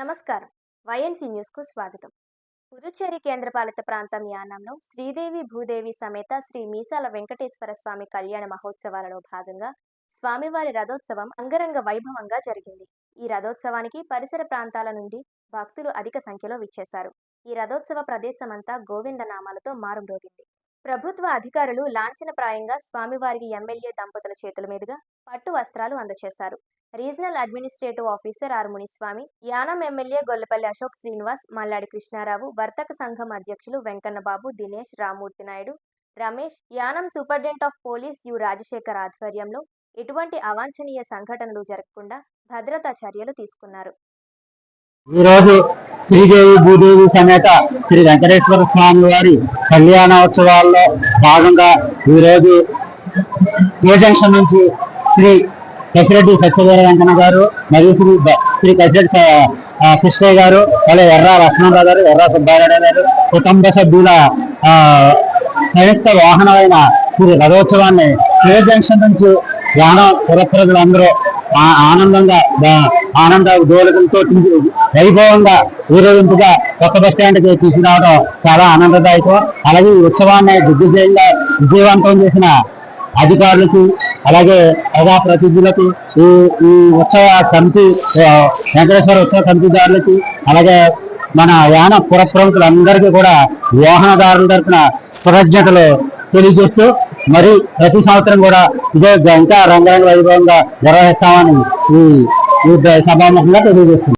నమస్కారం. వైఎన్సీ న్యూస్కు స్వాగతం. పుదుచ్చేరి కేంద్రపాలిత ప్రాంతం యానంలో శ్రీదేవి భూదేవి సమేత శ్రీ మీసాల వెంకటేశ్వర స్వామి కళ్యాణ మహోత్సవాలలో భాగంగా స్వామివారి రథోత్సవం అంగరంగ వైభవంగా జరిగింది. ఈ రథోత్సవానికి పరిసర ప్రాంతాల నుండి భక్తులు అధిక సంఖ్యలో విచ్చేశారు. ఈ రథోత్సవ ప్రదేశమంతా గోవింద నామాలతో మారుమ్రోగింది. ప్రభుత్వ అధికారులు లాంఛనప్రాయంగా స్వామివారికి ఎమ్మెల్యే దంపతుల చేతుల మీదుగా పట్టు వస్త్రాలు అందజేశారు regional administrative officer R Muniswamy Yanam MLA Gollapalli Ashok Srinivas Malladi Krishnarao వర్తక సంఘం అధ్యక్షులు Venkannababu Dinesh Ramurthy Naidu Ramesh Yanam superintendent of police U Rajasekhar ఆధ్వర్యంలో ఎటువంటి అవాంఛనీయ సంఘటనలు జరగకుండా భద్రతా చర్యలు తీసుకున్నారు. ఈరోజు శ్రీదేవి భూదేవి సమేత శ్రీ వెంకటేశ్వర స్వామి వారి కళ్యాణోత్సవాల్లో భాగంగా ఈరోజు ఏ జంక్షన్ నుంచి శ్రీ కసిరెడ్డి సత్యవీర వెంకన్న గారు మరియు శ్రీ శ్రీ కసిరెడ్డి కృష్ణయ్య గారు అలాగే ఎర్ర లక్ష్మణరావు గారు ఎర్ర సుబ్బారెడ్డి గారు కుటుంబ సభ్యుల ఆ, సంయుక్త వాహనమైన శ్రీ రథోత్సవాన్ని ఏ జంక్షన్ నుంచి యానం పురప్రజలందరూ ఆనందంగా ఆనంద దోలకంతో వైభవంగా ఊరేగింపుగా కొత్త బస్ స్టాండ్కి తీసుకురావడం చాలా ఆనందదాయకం. అలాగే ఈ ఉత్సవాన్ని దిగ్విజయంగా విజయవంతం చేసిన అధికారులకు అలాగే ప్రజా ప్రతినిధులకు ఈ ఈ ఉత్సవ కమిటీ వెంకటేశ్వర ఉత్సవ కమిటీదారులకి అలాగే మన యాన పుర ప్రముఖులందరికీ కూడా వాహనదారుల తరఫున కృతజ్ఞతలు తెలియజేస్తూ మరి ప్రతి సంవత్సరం కూడా ఇదే ఇంకా రంగరంగ వైభవంగా నిర్వహిస్తామని ఈ సభాముఖంగా తెలియజేస్తుంది